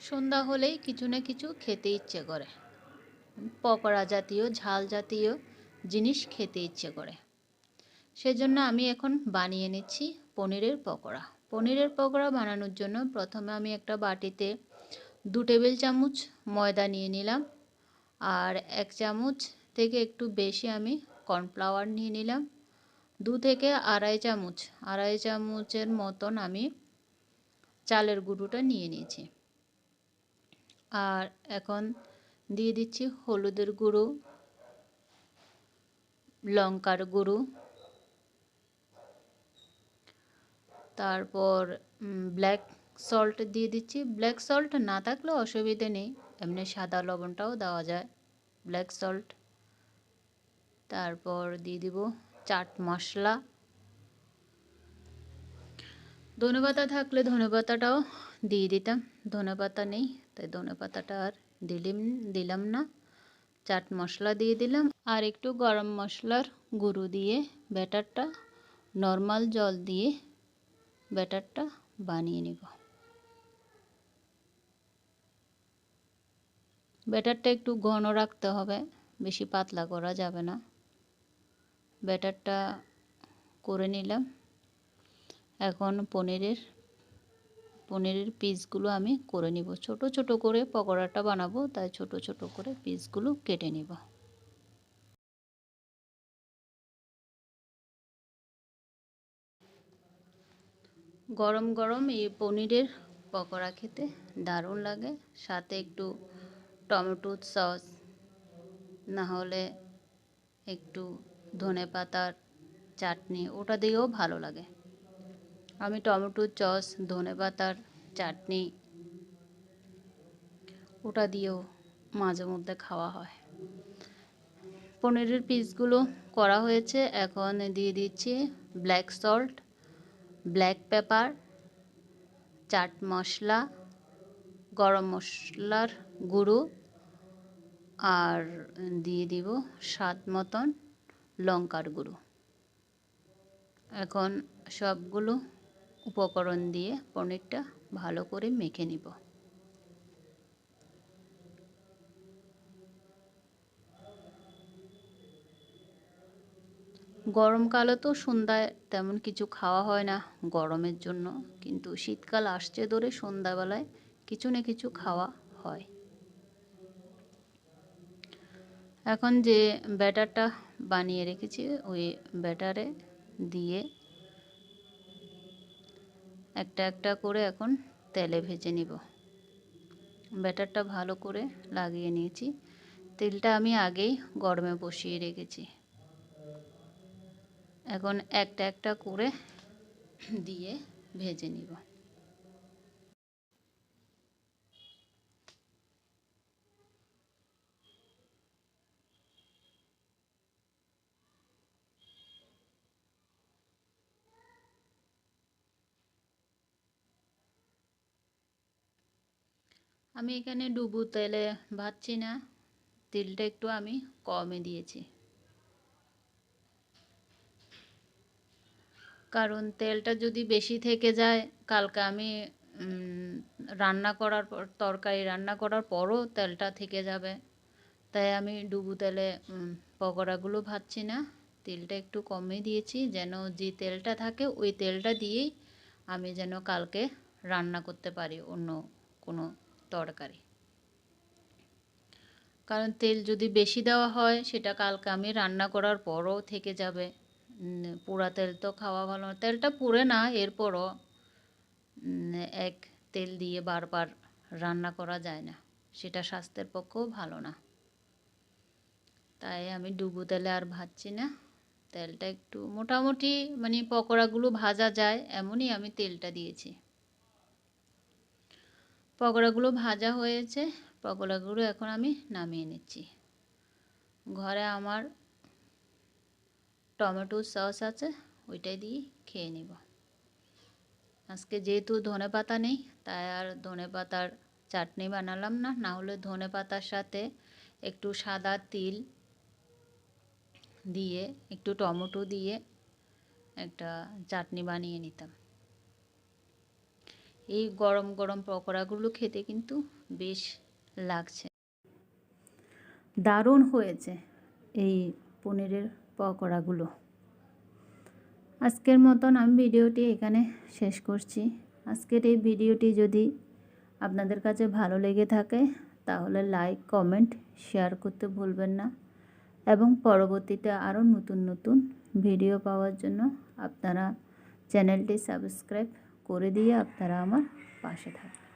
সন্ধ্যা হলেই কিছু না কিছু খেতে ইচ্ছে করে। পকোড়া জাতীয়, ঝাল জাতীয় জিনিস খেতে ইচ্ছে করে। সেজন্য আমি এখন বানিয়ে নিচ্ছি পনিরের পকোড়া। পনিরের পকোড়া বানানোর জন্য প্রথমে আমি একটা বাটিতে দু টেবিল চামচ ময়দা নিয়ে নিলাম আর এক চামচ থেকে একটু বেশি আমি কর্নফ্লাওয়ার নিয়ে নিলাম। দু থেকে আড়াই চামচ, আড়াই চামচের মতন আমি চালের গুঁড়োটা নিয়ে নিয়েছি। আর এখন দিয়ে দিচ্ছি হলুদের গুঁড়ো, লঙ্কার গুঁড়ো। তারপর ব্ল্যাক সল্ট দিয়ে দিচ্ছি। ব্ল্যাক সল্ট না থাকলে অসুবিধে নেই, এমনি সাদা লবণটাও দেওয়া যায় ব্ল্যাক সল্ট তারপর দিয়ে দিব চাট মশলা। ধনেপাতা থাকলে ধনেপাতাটাও দিয়ে দিতাম। ধনেপাতা নেই, তাই ধনেপাতাটা আর দিলিম, দিলাম না। চাট মশলা দিয়ে দিলাম আর একটু গরম মশলার গুঁড়ো দিয়ে ব্যাটারটা, নর্মাল জল দিয়ে ব্যাটারটা বানিয়ে নিব। ব্যাটারটা একটু ঘন রাখতে হবে, বেশি পাতলা করা যাবে না। ব্যাটারটা করে নিলাম। এখন পনিরের পনিরের পিসগুলো আমি করে নিব। ছোট ছোট করে পকোড়াটা বানাবো, তাই ছোট ছোট করে পিসগুলো কেটে নিব। গরম গরম এই পনিরের পকোড়া খেতে দারুণ লাগে। সাথে একটু টমেটো সস, না হলে একটু ধনে পাতার চাটনি, ওটা দিয়েও ভালো লাগে। আমি টমেটো চস, ধনে পাতার চাটনি, ওটা দিয়েও মাঝে মধ্যে খাওয়া হয়। পনিরের পিসগুলো করা হয়েছে। এখন দিয়ে দিচ্ছি black salt, black pepper, chaat masala, গরম মশলার গুঁড়ো, আর দিয়ে দিব স্বাদ মতন লঙ্কার গুঁড়ো। এখন সবগুলো উপকরণ দিয়ে পনিরটা ভালো করে মেখে নিব। গরমকালে তো সন্ধ্যায় তেমন কিছু খাওয়া হয় না গরমের জন্য, কিন্তু শীতকাল আসছে ধরে সন্ধ্যাবেলায় কিছু না কিছু খাওয়া হয়। এখন যে ব্যাটারটা বানিয়ে রেখেছি ওই ব্যাটারে দিয়ে একটা একটা করে এখন তেলে ভেজে নিব। ব্যাটারটা ভালো করে লাগিয়ে নিয়েছি। তেলটা আমি আগেই গরমে বসিয়ে রেখেছি। এখন একটা একটা করে দিয়ে ভেজে নিব। আমি এখানে ডুবু তেলে ভাজছি না, তেলটা একটু আমি কমে দিয়েছি। কারণ তেলটা যদি বেশি থেকে যায়, কালকে আমি রান্না করার পর, তরকারি রান্না করার পরও তেলটা থেকে যাবে। তাই আমি ডুবু তেলে পকোড়াগুলো ভাজছি না, তেলটা একটু কমে দিয়েছি, যেন যে তেলটা থাকে, ওই তেলটা দিয়েই আমি যেন কালকে রান্না করতে পারি অন্য কোনো তরকারি। কারণ তেল যদি বেশি দেওয়া হয়, সেটা কালকে আমি রান্না করার পরও থেকে যাবে। পোড়া তেল তো খাওয়া ভালো না। তেলটা পুড়ে না, এরপরও এক তেল দিয়ে বারবার রান্না করা যায় না। সেটা স্বাস্থ্যের পক্ষেও ভালো না। তাই আমি ডুবো তেলে আর ভাজছি না। তেলটা একটু মোটামুটি মানে পকোড়াগুলো ভাজা যায়, এমনই আমি তেলটা দিয়েছি। পকোড়াগুলো ভাজা হয়েছে, পকোড়াগুলো এখন আমি নামিয়ে নিচ্ছি। ঘরে আমার টমেটো সস আছে, ওইটাই দিয়ে খেয়ে নিব। আজকে যেহেতু ধনে পাতা নেই, তাই আর ধনে পাতার চাটনি বানালাম না না হলে ধনে পাতার সাথে একটু সাদা তিল দিয়ে, একটু টমেটো দিয়ে একটা চাটনি বানিয়ে নিতাম। এই গরম গরম পকোড়াগুলো খেতে কিন্তু বেশ লাগছে। দারুণ হয়েছে এই পনিরের পকোড়াগুলো। আজকের মতন আমি ভিডিওটি এখানে শেষ করছি। আজকের এই ভিডিওটি যদি আপনাদের কাছে ভালো লেগে থাকে, তাহলে লাইক কমেন্ট শেয়ার করতে ভুলবেন না। এবং পরবর্তীতে আরও নতুন নতুন ভিডিও পাওয়ার জন্য আপনারা চ্যানেলটি সাবস্ক্রাইব করে দিয়ে আপনারা আমার পাশে থাকবেন